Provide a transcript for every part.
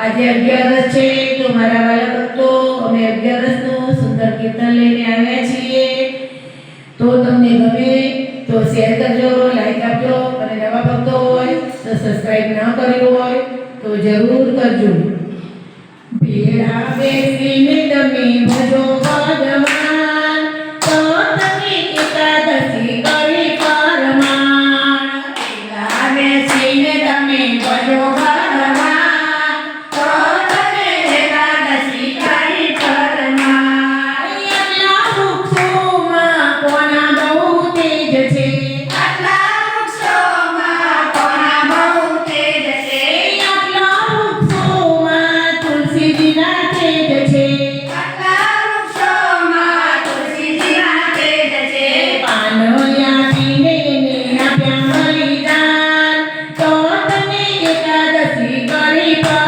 આજે અગિયાર છે, તો મારા વાલા ભક્તો અમે અગિયાર રસનું સુંદર કીર્તન લઈને આવ્યા છીએ. તો તમને ગમે તો શેર કરજો લાઈક આપજો, અને નવા ભક્તો હોય તો સબસ્ક્રાઈબ ન કર્યું હોય તો જરૂર કરજો. Sorry.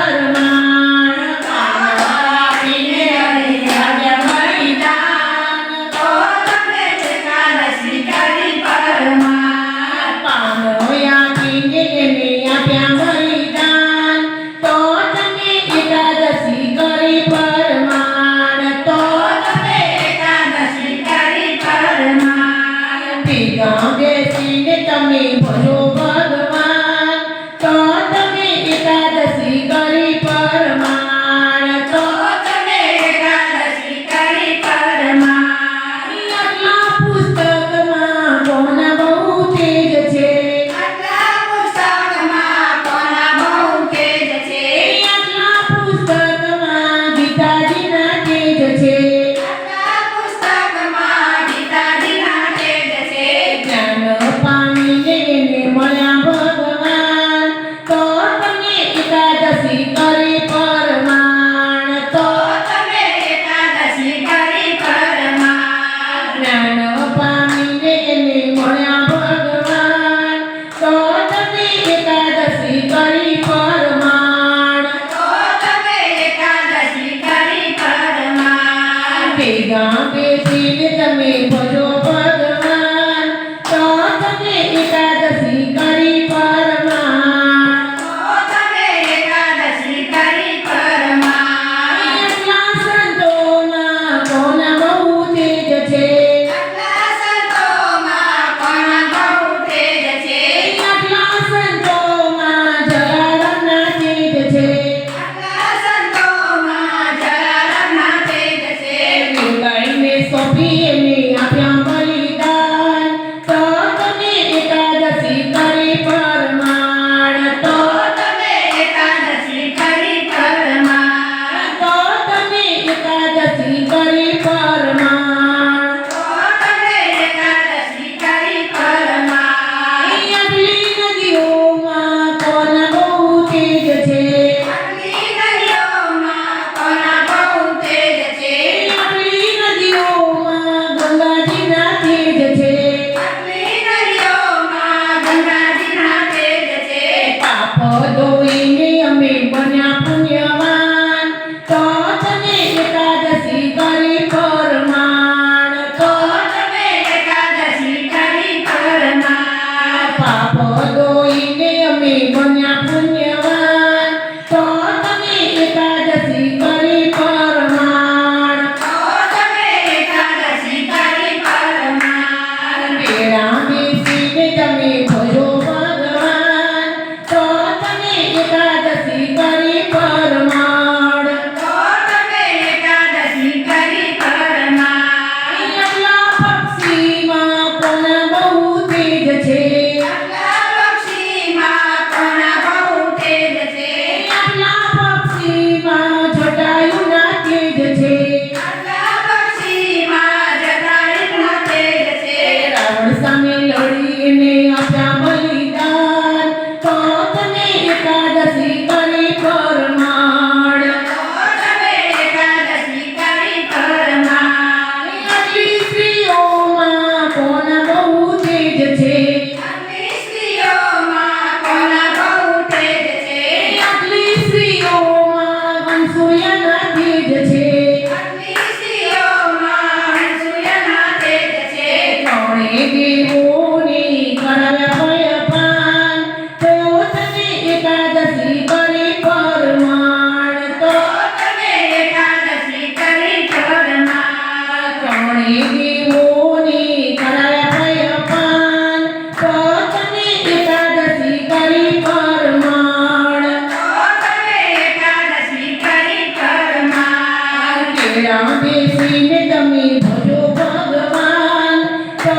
money, money.